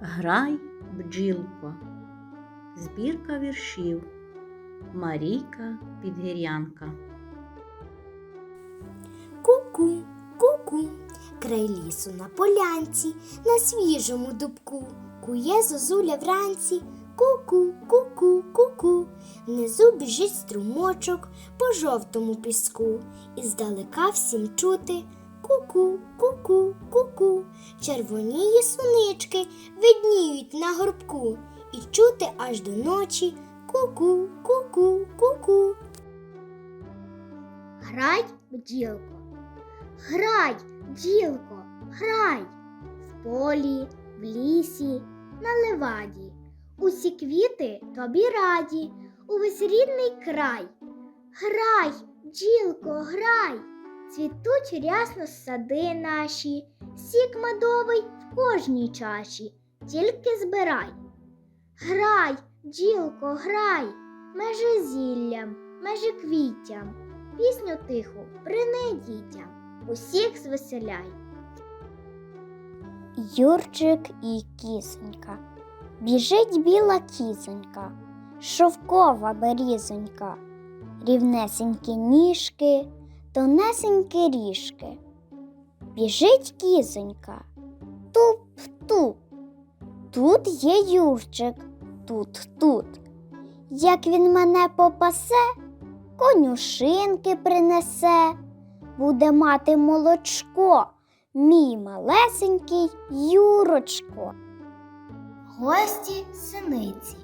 Грай, бджілко. Збірка віршів. Марійка Підгір'янка. Ку-ку, ку-ку, край лісу на полянці, на свіжому дубку, кує зозуля вранці. Ку-ку, ку-ку, ку-ку. Внизу біжить струмочок по жовтому піску, і здалека всім чути. Ку-ку, ку-ку, ку-ку. Червоніє сонички видніють на горбку, і чути аж до ночі. Ку-ку, ку-ку, ку-ку. Грай, бджілко, грай, бджілко, грай в полі, в лісі, на леваді. Усі квіти тобі раді, увесь рідний край. Грай, бджілко, грай, цвітуть рясно сади наші, сік медовий в кожній чаші, тільки збирай. Грай, бджілко, грай, межи зіллям, межи квіттям пісню тиху прини дітям, усіх звеселяй. Юрчик і кісонька. Біжить біла кізонька, шовкова берізонька, рівнесенькі ніжки, тонесенькі ріжки. Біжить кізонька, туп-туп. Тут є Юрчик, тут, тут. Як він мене попасе, конюшинки принесе, буде мати молочко, мій малесенький Юрочко. Гості синиці.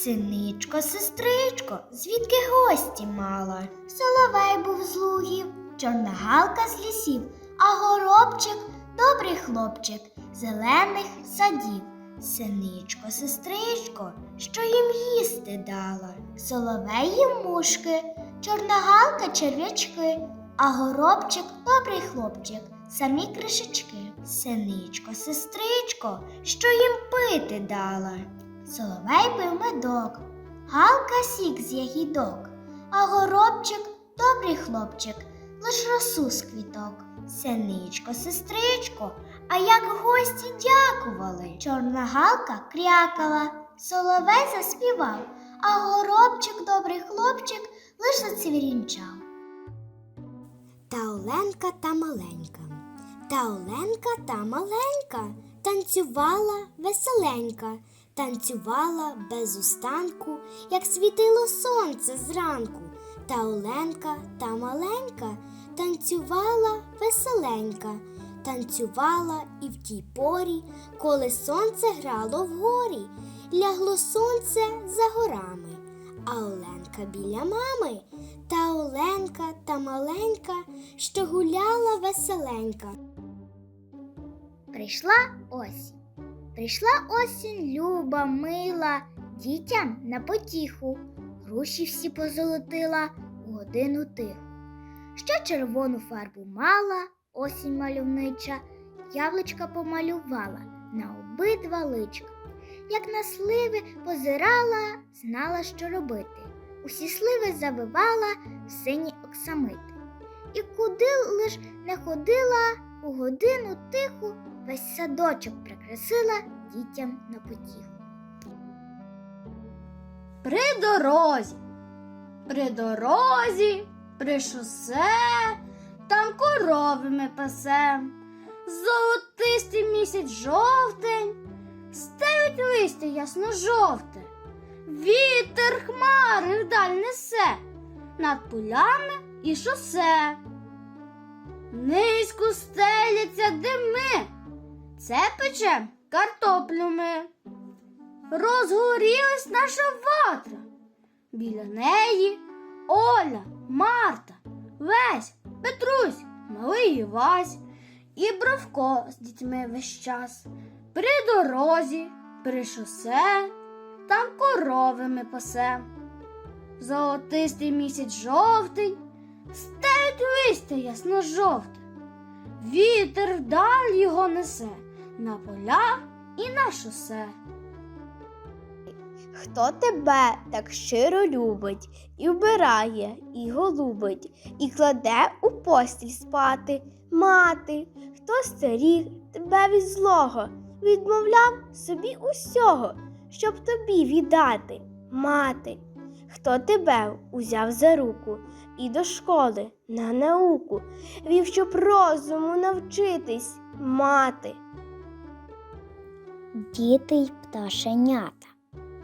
Синичко, сестричко, звідки гості мала? Соловей був з лугів, чорна галка з лісів, а горобчик добрий хлопчик зелених садів. Синичко, сестричко, що їм їсти дала? Соловей їм мушки, чорна галка черв'ячки, а горобчик добрий хлопчик, самі кришечки. Синичко, сестричко, що їм пити дала? Соловей пив медок, галка сік з ягідок, а горобчик добрий хлопчик, лиш росу з квіток. Синичко, сестричко, а як гості дякували. Чорна галка крякала, соловей заспівав, а горобчик, добрий хлопчик, лиш зацвірінчав. Та Оленка та маленька. Та Оленка та маленька танцювала веселенька, танцювала без устанку, як світило сонце зранку. Та Оленка та маленька танцювала веселенька, танцювала і в тій порі, коли сонце грало вгорі, лягло сонце за горами, а Оленка біля мами. Та Оленка та маленька, що гуляла веселенька. Прийшла осінь. Прийшла осінь люба, мила, дітям на потіху. Груші всі позолотила у годину тиху. Ще червону фарбу мала, осінь мальовнича, яблучка помалювала на обидва личка. Як на сливи позирала, знала, що робити. Усі сливи завивала в сині оксамити. І куди лиш не ходила, у годину тиху весь садочок прикрасила дітям на потіху. При дорозі, при дорозі, при шосе, там корови ми пасем. Золотистий місяць жовтень, стелють листя ясно жовте, вітер хмари вдаль несе над полями і шосе. Низько стеляться дими, це пече картоплю ми. Розгорілась наша ватра. Біля неї Оля, Марта, Весь, Петрусь, малий Івась і Бровко з дітьми весь час. При дорозі, при шосе, там корови ми пасе. Золотистий місяць жовтий, стелють листя ясно жовте. Вітер вдаль його несе на поля і на шосе. Хто тебе так щиро любить, і вбирає, і голубить, і кладе у постіль спати, мати, хто стеріг тебе від злого, відмовляв собі усього, щоб тобі віддати, мати. Хто тебе узяв за руку і до школи на науку вів, щоб розуму навчитись мати. Діти й пташенята.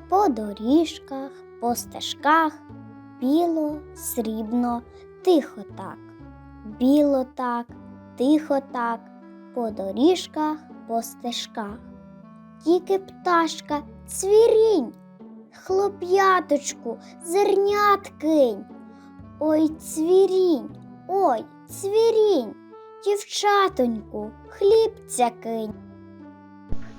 По доріжках, по стежках, біло, срібно, тихо так, біло так, тихо так, по доріжках, по стежках. Тільки пташка цвірінь, хлоп'яточку, зернят кинь. Ой, цвірінь, ой, цвірінь, дівчатоньку, хлібця кинь.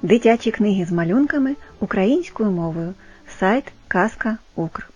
Дитячі книги з малюнками українською мовою. Сайт Казка Укр.